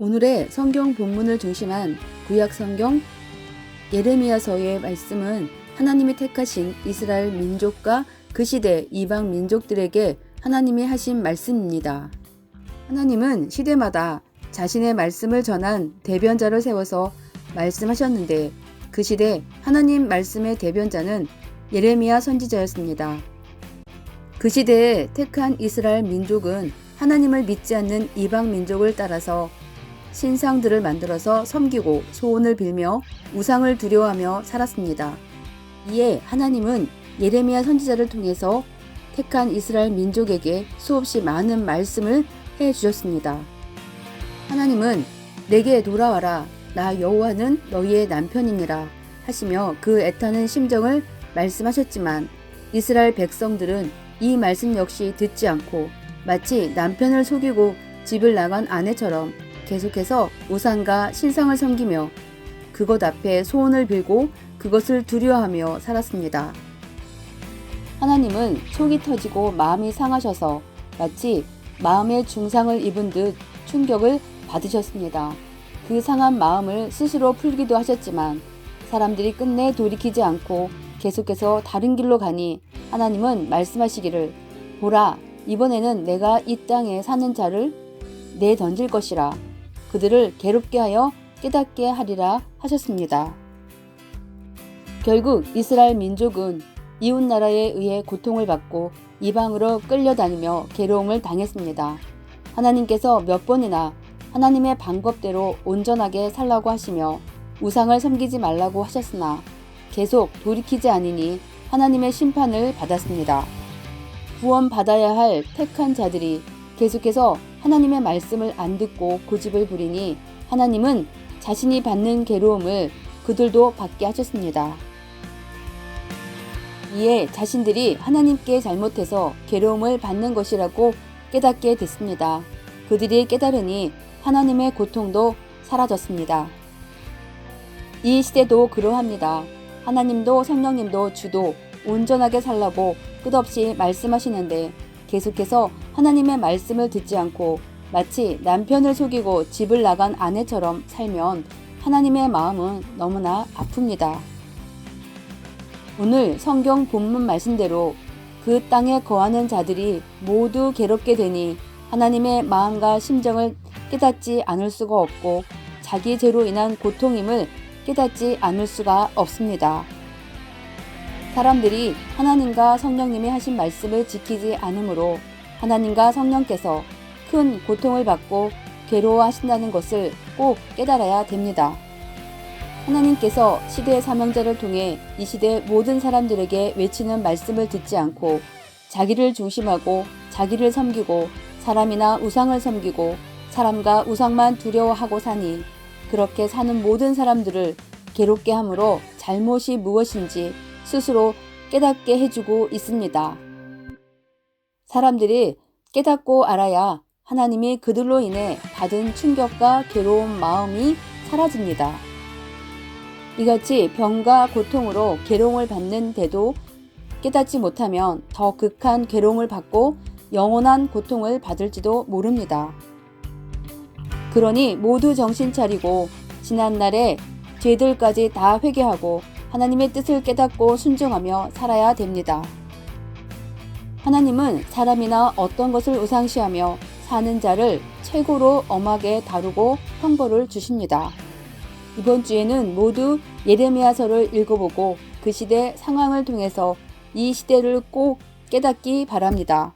오늘의 성경 본문을 중심한 구약 성경 예레미야서의 말씀은 하나님이 택하신 이스라엘 민족과 그 시대 이방 민족들에게 하나님이 하신 말씀입니다. 하나님은 시대마다 자신의 말씀을 전한 대변자를 세워서 말씀하셨는데 그 시대 하나님 말씀의 대변자는 예레미야 선지자였습니다. 그 시대에 택한 이스라엘 민족은 하나님을 믿지 않는 이방 민족을 따라서 신상들을 만들어서 섬기고 소원을 빌며 우상을 두려워하며 살았습니다. 이에 하나님은 예레미야 선지자를 통해서 택한 이스라엘 민족에게 수없이 많은 말씀을 해 주셨습니다. 하나님은 내게 돌아와라 나 여호와는 너희의 남편이니라 하시며 그 애타는 심정을 말씀하셨지만 이스라엘 백성들은 이 말씀 역시 듣지 않고 마치 남편을 속이고 집을 나간 아내처럼 계속해서 우상과 신상을 섬기며 그것 앞에 소원을 빌고 그것을 두려워하며 살았습니다. 하나님은 속이 터지고 마음이 상하셔서 마치 마음의 중상을 입은 듯 충격을 받으셨습니다. 그 상한 마음을 스스로 풀기도 하셨지만 사람들이 끝내 돌이키지 않고 계속해서 다른 길로 가니 하나님은 말씀하시기를 보라 이번에는 내가 이 땅에 사는 자를 내 던질 것이라 그들을 괴롭게 하여 깨닫게 하리라 하셨습니다. 결국 이스라엘 민족은 이웃 나라에 의해 고통을 받고 이방으로 끌려다니며 괴로움을 당했습니다. 하나님께서 몇 번이나 하나님의 방법대로 온전하게 살라고 하시며 우상을 섬기지 말라고 하셨으나 계속 돌이키지 않으니 하나님의 심판을 받았습니다. 구원 받아야 할 택한 자들이 계속해서 하나님의 말씀을 안 듣고 고집을 부리니 하나님은 자신이 받는 괴로움을 그들도 받게 하셨습니다. 이에 자신들이 하나님께 잘못해서 괴로움을 받는 것이라고 깨닫게 됐습니다. 그들이 깨달으니 하나님의 고통도 사라졌습니다. 이 시대도 그러합니다. 하나님도 성령님도 주도 온전하게 살라고 끝없이 말씀하시는데 계속해서 하나님의 말씀을 듣지 않고 마치 남편을 속이고 집을 나간 아내처럼 살면 하나님의 마음은 너무나 아픕니다. 오늘 성경 본문 말씀대로 그 땅에 거하는 자들이 모두 괴롭게 되니 하나님의 마음과 심정을 깨닫지 않을 수가 없고 자기 죄로 인한 고통임을 깨닫지 않을 수가 없습니다. 사람들이 하나님과 성령님이 하신 말씀을 지키지 않으므로 하나님과 성령께서 큰 고통을 받고 괴로워하신다는 것을 꼭 깨달아야 됩니다. 하나님께서 시대의 사명자를 통해 이 시대 모든 사람들에게 외치는 말씀을 듣지 않고 자기를 중심하고 자기를 섬기고 사람이나 우상을 섬기고 사람과 우상만 두려워하고 사니 그렇게 사는 모든 사람들을 괴롭게 함으로 잘못이 무엇인지 스스로 깨닫게 해주고 있습니다. 사람들이 깨닫고 알아야 하나님이 그들로 인해 받은 충격과 괴로운 마음이 사라집니다. 이같이 병과 고통으로 괴로움을 받는데도 깨닫지 못하면 더 극한 괴로움을 받고 영원한 고통을 받을지도 모릅니다. 그러니 모두 정신 차리고 지난날의 죄들까지 다 회개하고 하나님의 뜻을 깨닫고 순종하며 살아야 됩니다. 하나님은 사람이나 어떤 것을 우상시하며 사는 자를 최고로 엄하게 다루고 형벌을 주십니다. 이번 주에는 모두 예레미야서를 읽어보고 그 시대 상황을 통해서 이 시대를 꼭 깨닫기 바랍니다.